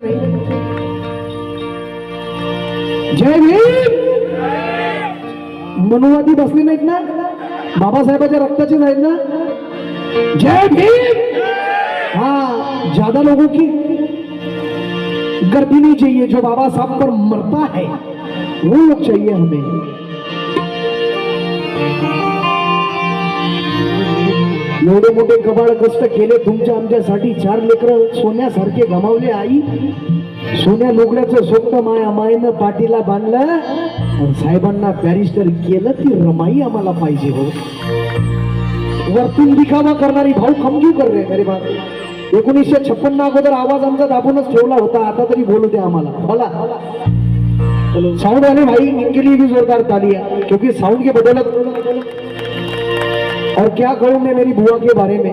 जय भीम। मनुवादी बसले नाहीत ना? बाबासाहेबाच्या रक्ताचेच आहेत ना? जय भीम। हाँ ज़्यादा लोगों की गर्दी नहीं चाहिए, जो बाबा साहब पर मरता है, वो लोग चाहिए हमें। एवढे मोठे कबाळ कष्ट केले तुमच्या आमच्यासाठी चार लेकर सोन्यासारखे गमावले आई. सोन्या लुगड्याचं स्वप्न माया मायनं पाठीला बांधलं. साहेबांना बॅरिस्टर केलं ती रमाई आम्हाला पाहिजे हो. वरतून दिखावा करणारी भाऊ खमजू कर रे अरे बा. एकोणीसशे छप्पन्न अगोदर आवाज आमचा दाबूनच ठेवला होता आता तरी बोलू दे आम्हाला. बोला. साऊंड वाले भाई. इनके लिए भी जोरदार तालियां. क्योंकि साऊंड के बदौलत और क्या कहूँ मैं मेरी बुआ के बारे में?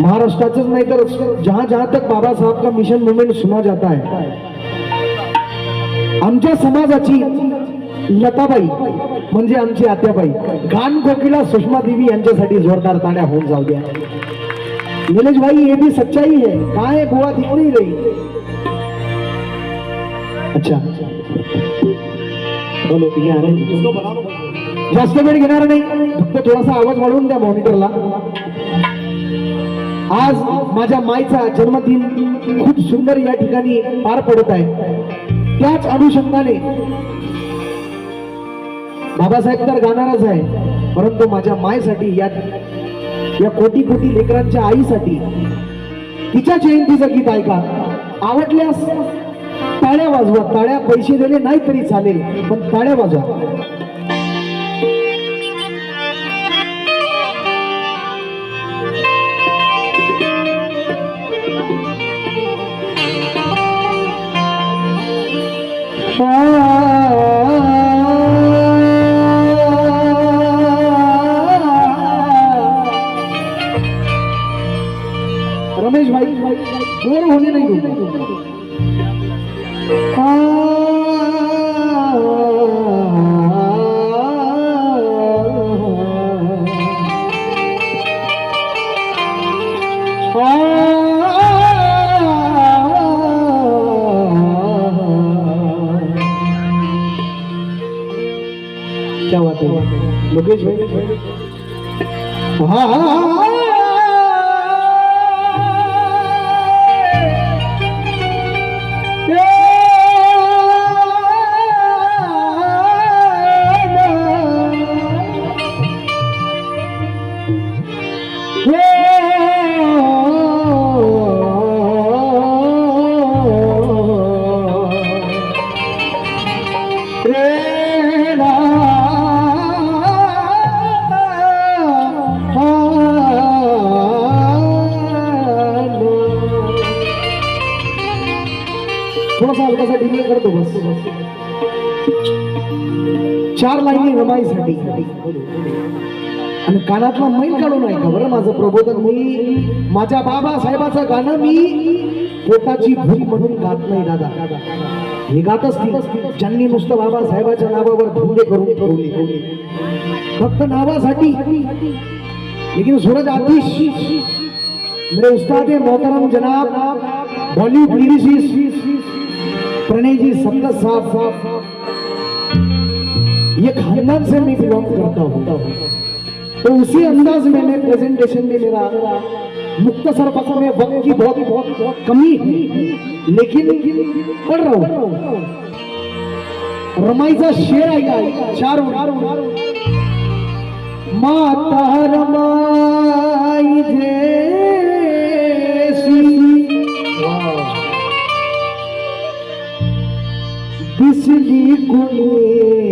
महाराष्ट्राच नहीं तर जहां जहां तक बाबा साहब का मिशन मूवमेंट सुना जाता है। आमच्या समाजाची लताबाई म्हणजे आमची आत्याबाई गान कोकिला सुषमा देवी यांच्यासाठी जोरदार ताण्या होऊन जाऊ द्या. निलेश भाई ये भी सच्चाई है कहा है बुआ दिख नहीं रही अच्छा. बोलो ये आ रहे हैं. जास्त वेळ घेणार नाही. फक्त थोडासा आवाज वाढवून द्या मॉनिटरला आज माझ्या माईचा जन्मदिन खूप सुंदर या ठिकाणी पार पडत आहे. त्याच अनुषंगाने बाबासाहेब तर गाणारच आहे परंतु माझ्या मायसाठी या या कोटी कोटी लेकरांच्या आईसाठी तिच्या जयंतीचं गीत ऐका. आवडल्यास टाळ्या वाजवा. टाळ्या पैसे दिले नाही तरी चालेल पण टाळ्या वाजवा. रमेश भाई बोर होने नहीं दूंगा चार लाईनी रमाईसाठी आणि कानातला मैल काढून ऐका बरं माझं प्रबोधन. मी माझ्या बाबा साहेबाचं गाणं मी पोटाची भूक म्हणून गात नाही दादा. हे गात असतील ज्यांनी नुसतं बाबा साहेबाच्या नावावर धंदे करून ठेवले. फक्त नावासाठी. लेकिन सूरज आतिश मेरे उस्ताद मोहतरम जनाब बॉलीवुड प्रणय जी सत्तर साहब ये खानदान से मैं बिलोंग करता हूँ। तो उसी अंदाज में मैं प्रेजेंटेशन में मेरा मुख्तसर पता में वक्त की बहुत बहुत बहुत कमी है लेकिन पढ़ रहा हूँ। रमाईचा शेर आहे का? चार माता रमाई जैसी। दिसली कुणी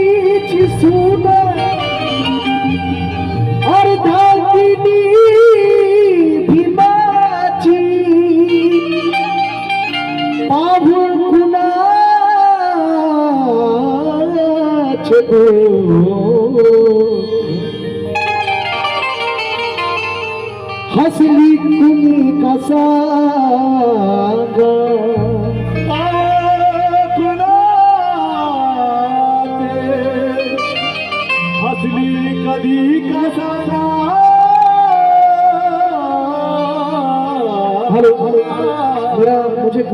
रामजीची सून अर्धांगिनी भीमाची बाबू कुणाचे हसली तुम्ही कसा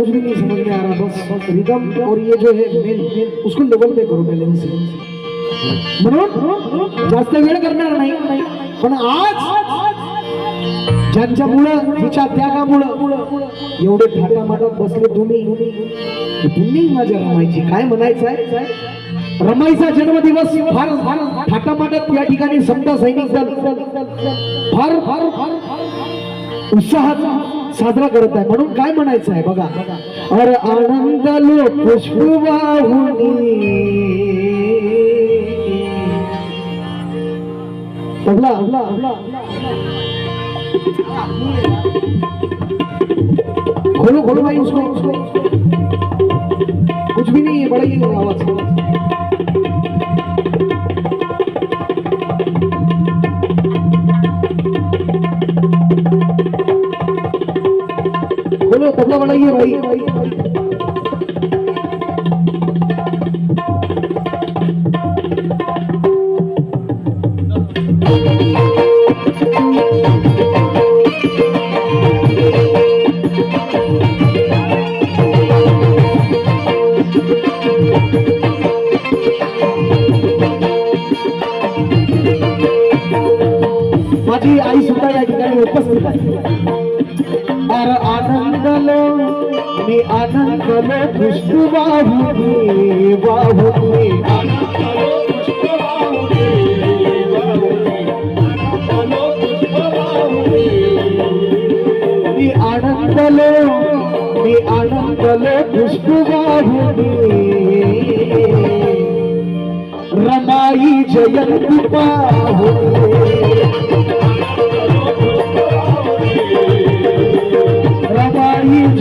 कुछ भी नहीं समझ में आ रहा बस बस रिदम और ये जो है मेन उसको लेवल पे करो पहले से म्हणून जास्त वेळ करणार नाही पण आज ज्यांच्यामुळं तिच्या त्यागामुळं एवढे थाटामाटात बसले तुम्ही तुम्ही माझ्या रमायची काय म्हणायचं आहे? रमाईचा जन्मदिवस फार फार थाटामाटात या ठिकाणी समता सैनिक दल फार फार फार उत्साहाचा साजरा करत आहे. म्हणून काय म्हणायचं आहे बघा. अरे आनंद लो पुष्प खोलो खोलो भाई उसको. कुछ भी नहीं है बड़ा ही आवाज. Hallelujah. ठिकाणी उपस्थित आहे अरे आनंदलो मी आनंदलो पुष्प वाहुनी वाहुनी मी आनंदलो मी आनंदलो पुष्प वाहुनी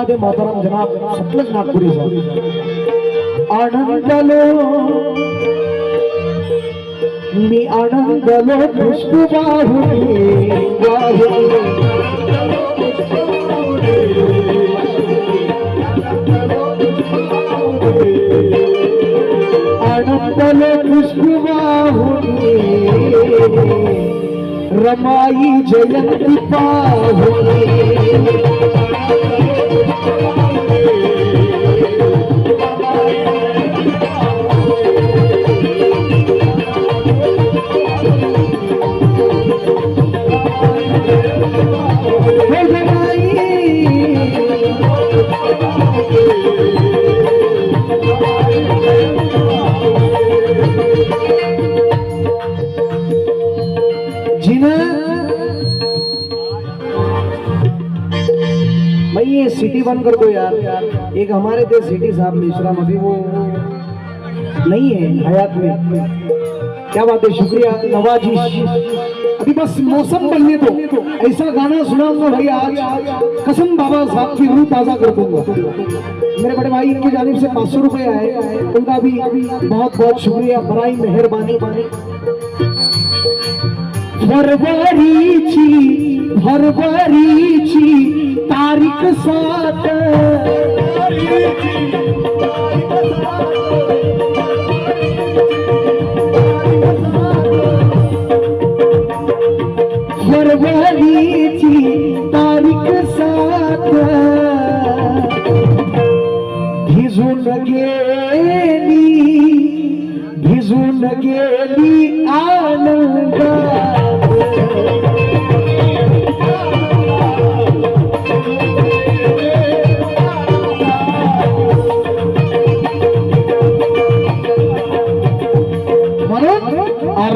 उस्ताद मोहतरम जनाब सतलज नागपुरी साहब आनंदलो मी आनंदलो खुशबू वाहुनी वाहुनी आनंदलो खुशबू वाहुनी रमाई जयंती पाहुरे सिटी साहब मिश्रा अभी वो नहीं है, हयात में। क्या बात है, शुक्रिया, नवाजी अभी बस मौसम बनने दो ऐसा गाना सुनाऊँगा भाई आज। कसम बाबा साहब की रूह ताज़ा कर दूँगा। मेरे बड़े भाई, इनकी जानिब से पाँच सौ रुपये आए। उनका भी बहुत बहुत शुक्रिया, बराई मेहरबानी। भरभरीची भरभरीची तारीख सात. भरभरीची तारीख सात. भिजून गेली भिजून गेली आनंद.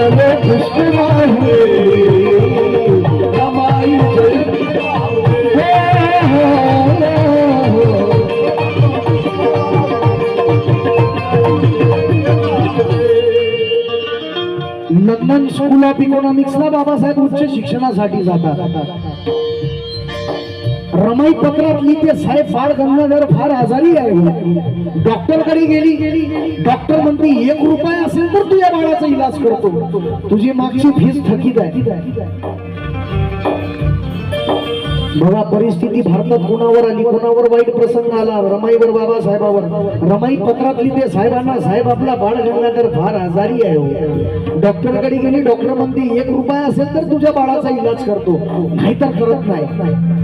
आनंदले पुष्पवाही लंडन स्कूल ऑफ इकॉनॉमिक्सला बाबासाहेब उच्च शिक्षणासाठी जातात. रमाई पत्रातली ते साहेब फार गंगाधर फार आजारी आहे. डॉक्टरकडे गेली. गेली डॉक्टर म्हणते एक रुपया असेल तर तुझ्या बाळाचा इलाज करतो. तुझी मागची फीस थकीत आहे. बघा परिस्थिती भारतात कुणावर आली कुणावर वाईट प्रसंग आला? रमाईवर बाबासाहेबावर. रमाई पत्रात लिहिते साहेबांना साहेब आपला बाळ गंगाधर फार आजारी आहे. हो. डॉक्टरकडे गेली डॉक्टर म्हणते एक रुपया असेल तर तुझ्या बाळाचा इलाज करतो. नाहीतर करत नाही.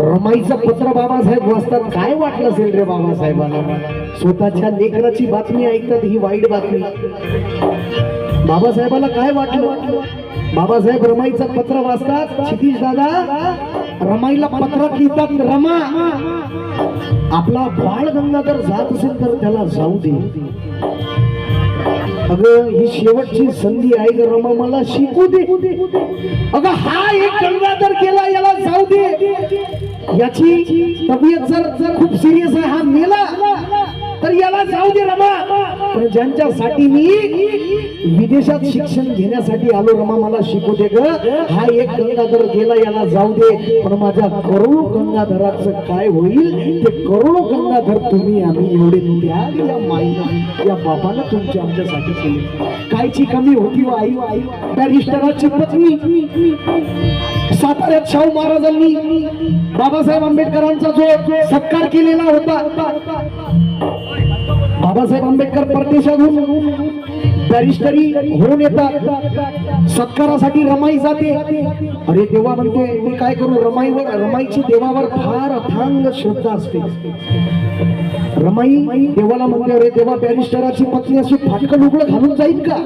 रमाईचं पत्र बाबासाहेब वाचतात काय वाटलं असेल रे बाबासाहेबांना? स्वतःच्या लेकराची बातमी ऐकतात ही वाईट बातमी. बाबासाहेबाला काय वाटलं? बाबासाहेब रमाईचं पत्र वाचतात. क्षितिश दादा रमाईला पत्रात लिहितात. रमा आपला बाळ गंगाधर जात असेल तर त्याला जाऊ दे. अगं ही शेवटची संधी आहे ग रमा मला शिकू दे. अगं हा एक गंगाधर केला याला जाऊ दे. याची तब्येत जर जर खूप सिरियस आहे हा मेला. तर याला जाऊ दे रमा. पण ज्यांच्यासाठी मी विदेशात शिक्षण घेण्यासाठी आलो रमा मला शिकू दे ग. हा एक गंगाधर गेला याला जाऊ दे. पण माझ्या करोडो गंगाधराचं काय होईल ते करोडो गंगाधर तुम्ही आम्ही एवढे त्याग या माईनं या बाबानं तुमच्या आमच्यासाठी केले. कायची कमी होती व आई? आई बॅरिस्टराची पत्नी. साताऱ्यात शाहू महाराजांनी बाबासाहेब आंबेडकरांचा जो सत्कार केलेला होता बाबासाहेब आंबेडकर परदेशातून बॅरिस्टरी होऊन येतात. सत्कारासाठी रमाई जाते. अरे देवा म्हणते मी काय करू? रमाईवर रमाईची देवावर फार अथांग श्रद्धा असते. रमाई देवाला म्हणते अरे देवा बॅरिस्टराची पत्नी अशी फाटकं उघड घालून जाईल का?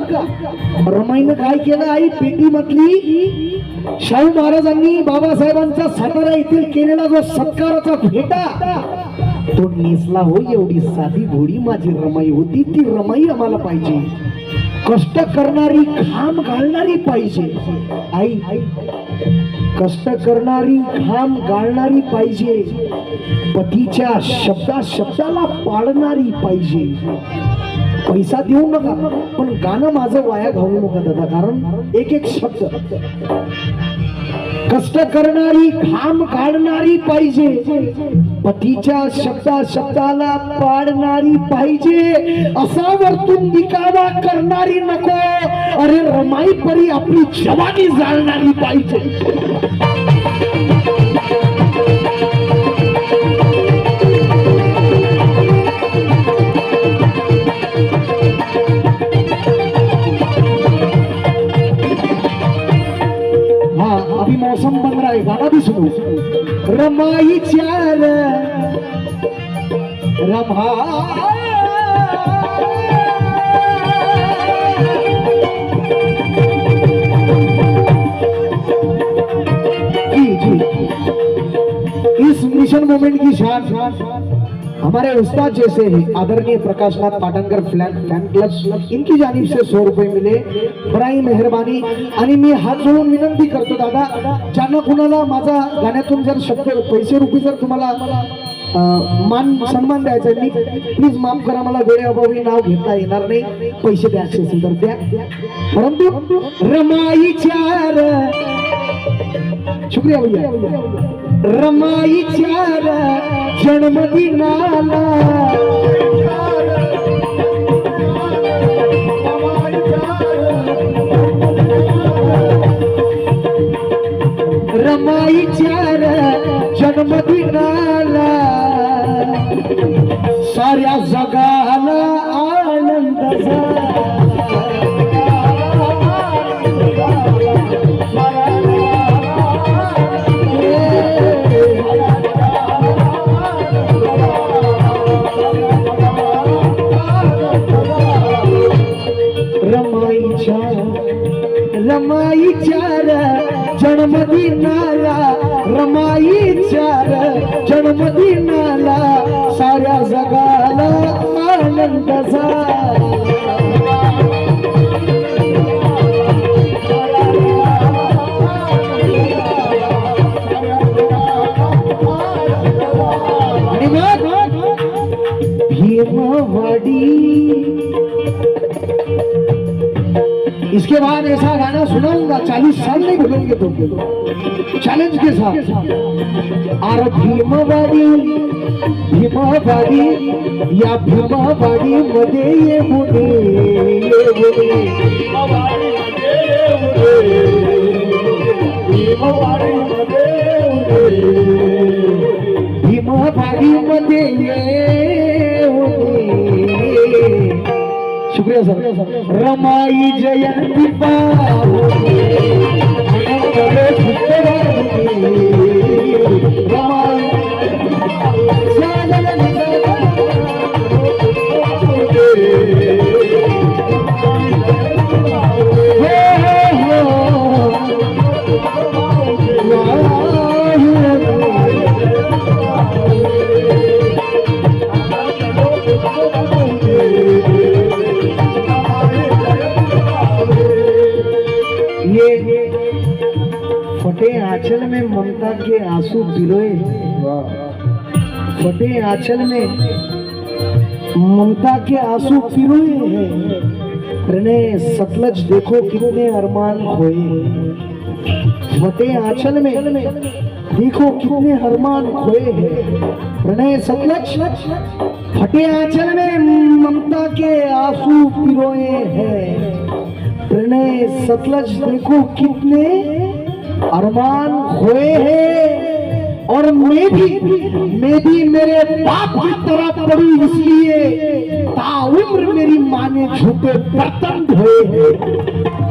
रमाईनं काय केलं आई पेटी म्हटली शाहू महाराजांनी बाबासाहेबांचा सातारा येथील केलेला जो सत्काराचा भेटा तो नेसला हो एवढी साधी घोडी माझी रमाई होती ती रमाई आम्हाला पाहिजे. कष्ट करणारी घाम घालणारी पाहिजे. आई कष्ट करणारी घाम गाळणारी पाहिजे. पतीच्या शब्दा शब्दाला पाळणारी पाहिजे. पैसा देऊ नका पण गाणं माझं वाया घालू नका दादा कारण एक एक शब्द. कष्ट करणारी घाम काढणारी पाहिजे. पतीच्या शब्दा शब्दाला पाडणारी पाहिजे असा वरतून निकावा करणारी नको. अरे रमाई परी आपली जवानी जाळणारी पाहिजे. मौसम बन रहा है गाना भी सुनो रमाई चार। रमा इस मिशन मोमेंट की शान हमारे उस्ताद जैसे हैं आदरणीय प्रकाशनाथ पाटणकर फ्लैन फ़ैन क्लब इनकी जानिब से सौ रुपए मिले। बराई मेहरबानी. आणि मी हात जोडून विनंती करतो दादा ज्यांना कुणाला माझा गाण्यातून जर शब्द पैसे रुपये जर तुम्हाला मान सन्मान द्यायचा मी प्लीज माफ करा मला वेळेअभावी नाव घेता येणार नाही. पैसे द्यायचे असेल तर द्या. परंतु रमाई चार शुक्रिया भैया. रमाई चार जन्मदिनाला रमाई जन्मदिनाला. साऱ्या जगाला रमाई चार जन्मदिनाला रमाई चार जन्मदिनाला साऱ्या जगाला आनंद झाला. उसके बाद ऐसा गाना सुनाऊंगा चालीस साल नहीं भूलेंगे तुम चैलेंज के साथ। और भीमवाडी भीमवाडी या भीमावाडी मध्ये ये मुने भीमावाडी मुने मध्ये ये शुक्रिया सर रमाई जयंती रमाई फटे आंचल में ममता के आँसू पिरोए फटे आंचल में ममता के आँसू पिरोए प्रणय, सतलज देखो कितने अरमान खोए। फटे आंचल में देखो कितने अरमान खोए हैं। प्रणय, सतलज, फटे आंचल में ममता के आँसू पिरोए हैं। प्रणय, सतलज देखो कितने अरमान हुए हैं और मैं भी मैं भी मेरे बाप की तरह पड़ी, इसलिए ताउम्र मेरी माँ ने झूठे बर्तन धोए हैं।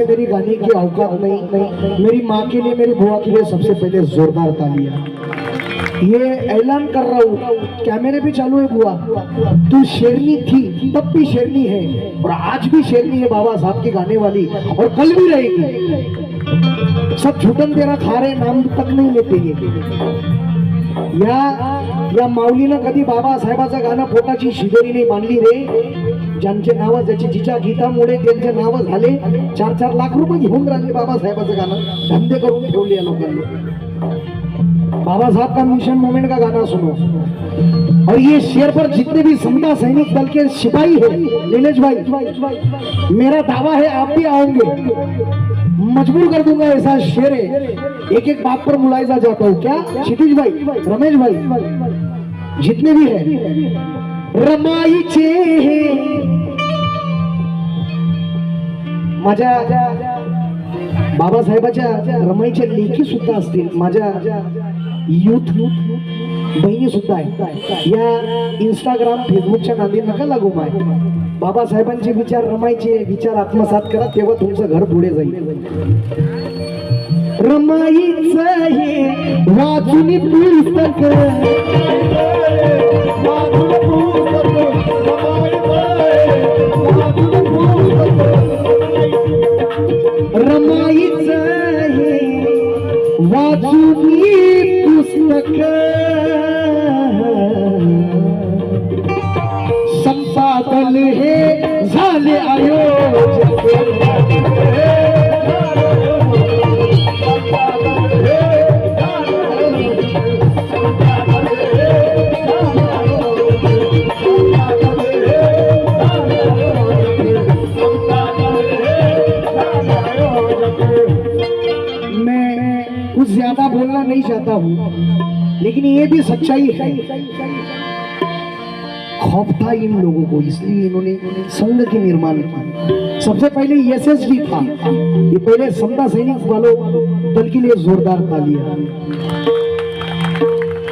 सामने मेरी गाने की औकात नहीं मेरी माँ के लिए, मेरी बुआ के लिए सबसे पहले जोरदार तालियाँ ये ऐलान कर रहा हूँ, कैमरे भी चालू है बुआ। तू शेरनी थी, तब भी शेरनी है, और आज भी शेरनी है बाबा साहब की गाने वाली, और कल भी रहेगी। सब झुटन तेरा खा रहे, नाम तक नहीं लेते ये। या या माऊलीनं कधी बाबासाहेबाचं गाणं पोटाची शिदोरी नाही मांडली रे? ज्यांचे नाव ज्याची जिच्या गीतामुळे त्यांचे नाव झाले चार चार लाख रुपये घेऊन राहिले बाबासाहेबाचं गाणं. धंदे करून ठेवले या लोकांनी. बाबासाहेब का मिशन मोमेंट का गाना सुनो और ये शेर पर जितने भी समता सैनिक दल के सिपाही है नीलेश भाई मेरा दावा है आप भी आओगे। मजबूर कर दूंगा ऐसा शेर है एक एक बात पर मुलायजा जाता हूँ क्या क्षितिज भाई रमेश भाई जितने भी है. रमाईचे माझ्या बाबासाहेबाच्या रमाईच्या लेखी सुद्धा असतील. माझ्या युथ बहिणी सुद्धा आहेत. या इंस्टाग्राम फेसबुकच्या नादी नका लागू माय. बाबासाहेबांचे विचार रमाईचे विचार आत्मसात करा तेव्हा तुमचं घर पुढे जाईल. रमाईच हे वाचून पुस्तक. करता हूं लेकिन ये भी सच्चाई है। खौफ था इन लोगों को इसलिए इन्होंने संघ के निर्माण की सबसे पहले एसएसडी था। ये पहले समता सैनिक वालों दल के लिए जोरदार तालियां।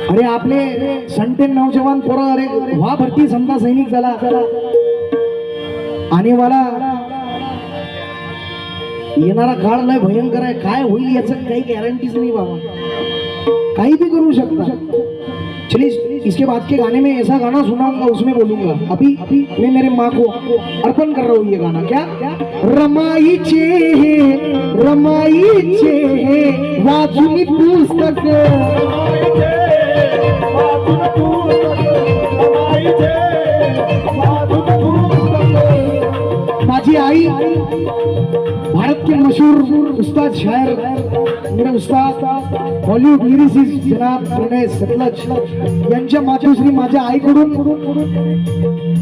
अरे आपले संटेन नौजवान पोरा अरे व्हा भरती समता सैनिक झाला आणि वाला येणारा काळ लय भयंकर आहे। काय होईल याचं काही गॅरंटीच नाही बाबा। काही भी करू शकता चलिए, इसके बाद के गाने में ऐसा गाना सुनाऊँगा, उसमें बोलूँगा, अभी अभी मैं मेरे माँ को अर्पण कर रहा हूँ ये गाना। क्या? रमाई चे रमाई चे वाजुनी वाचुनी पुस्तक उस्ताद शायर मेरे उस्ताद बॉलिवूड लिरिसिस्ट जनाब प्रणय सतलज यांच्या मातोश्री माझ्या आईकडून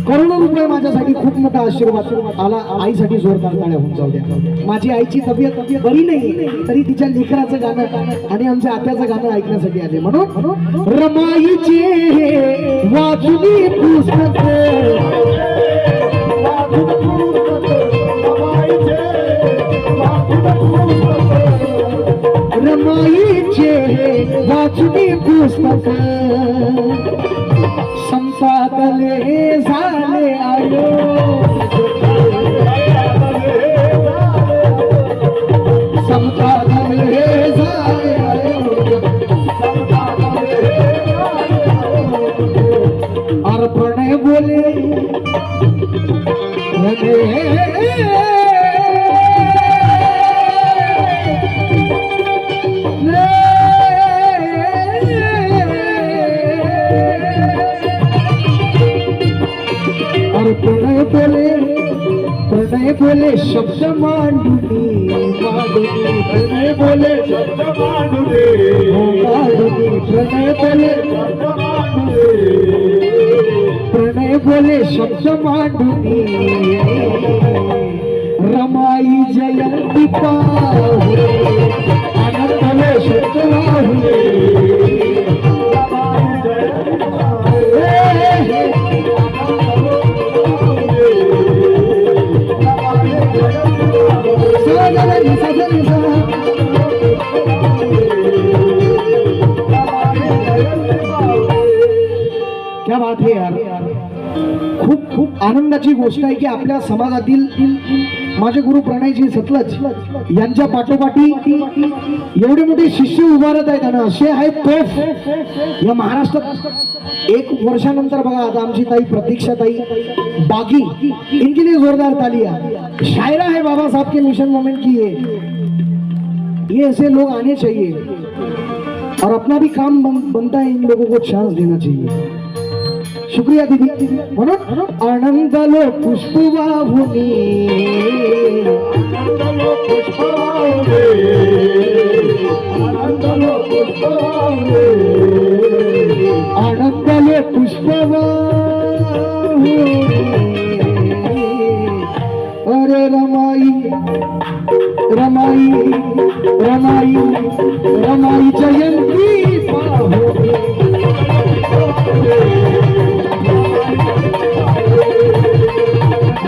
करोडो रुपये माझ्यासाठी खूप मोठा आशीर्वाद आला. आईसाठी जोरदार टाळ्या होऊन जाऊ द्या. माझी आईची तब्येत बरी नाही तरी तिच्या लेकराचं गाणं आणि आमच्या आत्याचं गाणं ऐकण्यासाठी आले. म्हणून रमाईचे वाचुनी पुस्तक वाचुनी पुस्तक. संपादले झाले आयो. संपादले झाले आयो. अर्पण बोले. बोले शब्द मांडुनी प्रणय बोले हो मांडुनी प्रणय बोले प्रणय बोले शब्द मांडुनी रमाई जयंती पाहुले आनंदले शब्द वाहुले खूप आनंदाची गोष्ट आहे की आपल्या समाजातील माझे गुरु प्रणयजी सतलज यांच्या पाठोपाठी एवढे मोठे शिष्य उभारत आहेत आणि असे आहेत तोफ. या महाराष्ट्रात एक वर्षानंतर बघा आता आमची ताई प्रतीक्षा ताई बागी इनके लिए जोरदार तालियां शायरा है बाबा साहब के मिशन मोमेंट की है ये ऐसे लोग आने चाहिए और अपना भी काम बन, बनता है इन लोगों को चांस देना चाहिए. शुक्रिया दीदी. म्हणून आनंदालो पुष्प वाहुनी आनंदालो पुष्प वाहुनी अरे रमाई रमाई रमाई रमाई जयंती पाहुनी.